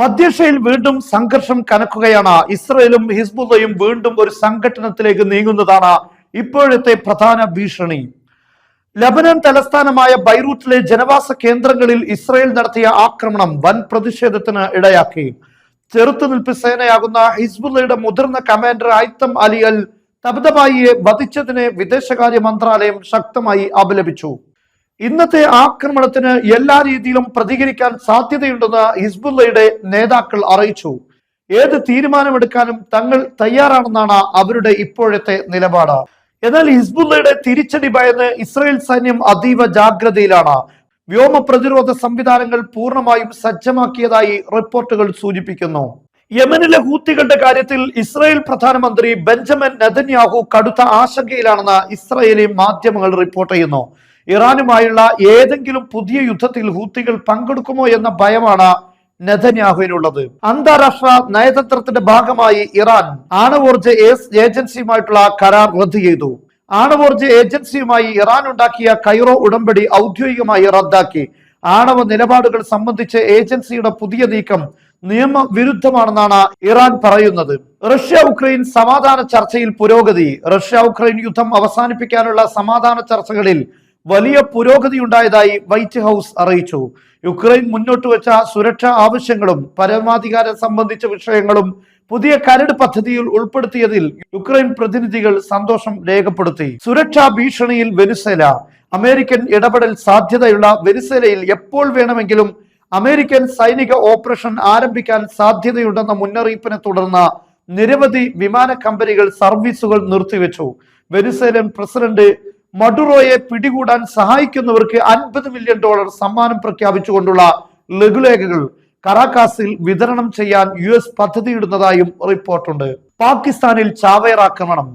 മധ്യേഷ്യയിൽ വീണ്ടും സംഘർഷം കനക്കുകയാണ്. ഇസ്രയേലും ഹിസ്ബുള്ളയും വീണ്ടും ഒരു സംഘടനത്തിലേക്ക് നീങ്ങുന്നതാണ് ഇപ്പോഴത്തെ പ്രധാന ഭീഷണി. ലബനൻ തലസ്ഥാനമായ ബൈറൂട്ടിലെ ജനവാസ കേന്ദ്രങ്ങളിൽ ഇസ്രയേൽ നടത്തിയ ആക്രമണം വൻ പ്രതിഷേധത്തിന് ഇടയാക്കി. ചെറുത്തുനിൽപ്പ് സേനയാകുന്ന ഹിസ്ബുള്ളയുടെ മുതിർന്ന കമാൻഡർ ആയിത്തം അലി അൽ തബ്ദബായിയെ വധിച്ചതിനെ വിദേശകാര്യ മന്ത്രാലയം ശക്തമായി അപലപിച്ചു. ഇന്നത്തെ ആക്രമണത്തിന് എല്ലാ രീതിയിലും പ്രതികരിക്കാൻ സാധ്യതയുണ്ടെന്ന് ഹിസ്ബുല്ലയുടെ നേതാക്കൾ അറിയിച്ചു. ഏത് തീരുമാനമെടുക്കാനും തങ്ങൾ തയ്യാറാണെന്നാണ് അവരുടെ ഇപ്പോഴത്തെ നിലപാട്. എന്നാൽ ഹിസ്ബുല്ലയുടെ തിരിച്ചടി ഭയന്ന് ഇസ്രയേൽ സൈന്യം അതീവ ജാഗ്രതയിലാണ്. വ്യോമ പ്രതിരോധ സംവിധാനങ്ങൾ പൂർണമായും സജ്ജമാക്കിയതായി റിപ്പോർട്ടുകൾ സൂചിപ്പിക്കുന്നു. യമനിലെ ഹൂത്തികളുടെ കാര്യത്തിൽ ഇസ്രായേൽ പ്രധാനമന്ത്രി ബെഞ്ചമിൻ നെതന്യാഹു കടുത്ത ആശങ്കയിലാണെന്ന് ഇസ്രായേലി മാധ്യമങ്ങൾ റിപ്പോർട്ട് ചെയ്യുന്നു. ഇറാനുമായുള്ള ഏതെങ്കിലും പുതിയ യുദ്ധത്തിൽ ഹൂത്തികൾ പങ്കെടുക്കുമോ എന്ന ഭയമാണ് നെതന്യാഹുവിനുള്ളത്. അന്താരാഷ്ട്ര നയതന്ത്രത്തിന്റെ ഭാഗമായി ഇറാൻ ആണവോർജ ഏജൻസിയുമായിട്ടുള്ള കരാർ റദ്ദു ചെയ്തു. ആണവോർജ ഏജൻസിയുമായി ഇറാൻ ഉണ്ടാക്കിയ കൈറോ ഉടമ്പടി ഔദ്യോഗികമായി റദ്ദാക്കി. ആണവ നിലപാടുകൾ സംബന്ധിച്ച് ഏജൻസിയുടെ പുതിയ നീക്കം നിയമവിരുദ്ധമാണെന്നാണ് ഇറാൻ പറയുന്നത്. റഷ്യ ഉക്രൈൻ സമാധാന ചർച്ചയിൽ പുരോഗതി. റഷ്യ ഉക്രൈൻ യുദ്ധം അവസാനിപ്പിക്കാനുള്ള സമാധാന ചർച്ചകളിൽ വലിയ പുരോഗതി ഉണ്ടായതായി വൈറ്റ് ഹൗസ് അറിയിച്ചു. യുക്രൈൻ മുന്നോട്ട് വെച്ച സുരക്ഷാ ആവശ്യങ്ങളും പരമാധികാരം സംബന്ധിച്ച വിഷയങ്ങളും പുതിയ കരട് പദ്ധതിയിൽ ഉൾപ്പെടുത്തിയതിൽ യുക്രൈൻ പ്രതിനിധികൾ സന്തോഷം രേഖപ്പെടുത്തി. സുരക്ഷാ ഭീഷണിയിൽ വെനിസേല അമേരിക്കൻ ഇടപെടൽ സാധ്യതയുള്ള വെനിസേലയിൽ എപ്പോൾ വേണമെങ്കിലും അമേരിക്കൻ സൈനിക ഓപ്പറേഷൻ ആരംഭിക്കാൻ സാധ്യതയുണ്ടെന്ന മുന്നറിയിപ്പിനെ തുടർന്ന് നിരവധി വിമാന കമ്പനികൾ സർവീസുകൾ നിർത്തിവെച്ചു. വെനിസേലൻ പ്രസിഡന്റ് മഡുറോയെ പിടികൂടാൻ സഹായിക്കുന്നവർക്ക് അൻപത് മില്യൺ ഡോളർ സമ്മാനം പ്രഖ്യാപിച്ചുകൊണ്ടുള്ള ലഘുലേഖകൾ കറാക്കാസിൽ വിതരണം ചെയ്യാൻ യു എസ് പദ്ധതിയിടുന്നതായും റിപ്പോർട്ടുണ്ട്. പാകിസ്ഥാനിൽ ചാവേർ ആക്രമണം.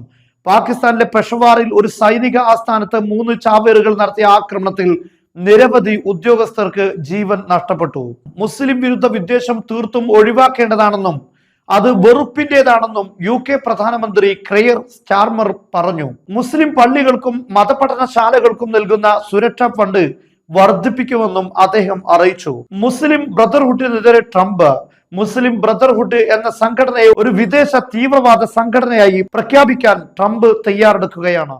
പാകിസ്ഥാനിലെ പെഷവാറിൽ ഒരു സൈനിക ആസ്ഥാനത്ത് മൂന്ന് ചാവേറുകൾ നടത്തിയ ആക്രമണത്തിൽ നിരവധി ഉദ്യോഗസ്ഥർക്ക് ജീവൻ നഷ്ടപ്പെട്ടു. മുസ്ലിം വിരുദ്ധ വിദ്വേഷം തീർത്തും ഒഴിവാക്കേണ്ടതാണെന്നും അത് വെറുപ്പിന്റേതാണെന്നും യു കെ പ്രധാനമന്ത്രി ക്രെയർ സ്റ്റാർമർ പറഞ്ഞു. മുസ്ലിം പള്ളികൾക്കും മതപഠനശാലകൾക്കും നൽകുന്ന സുരക്ഷാ ഫണ്ട് വർദ്ധിപ്പിക്കുമെന്നും അദ്ദേഹം അറിയിച്ചു. മുസ്ലിം ബ്രദർഹുഡിനെതിരെ ട്രംപ് മുസ്ലിം ബ്രദർഹുഡ് എന്ന സംഘടനയെ ഒരു വിദേശ തീവ്രവാദ സംഘടനയായി പ്രഖ്യാപിക്കാൻ ട്രംപ് തയ്യാറെടുക്കുകയാണ്.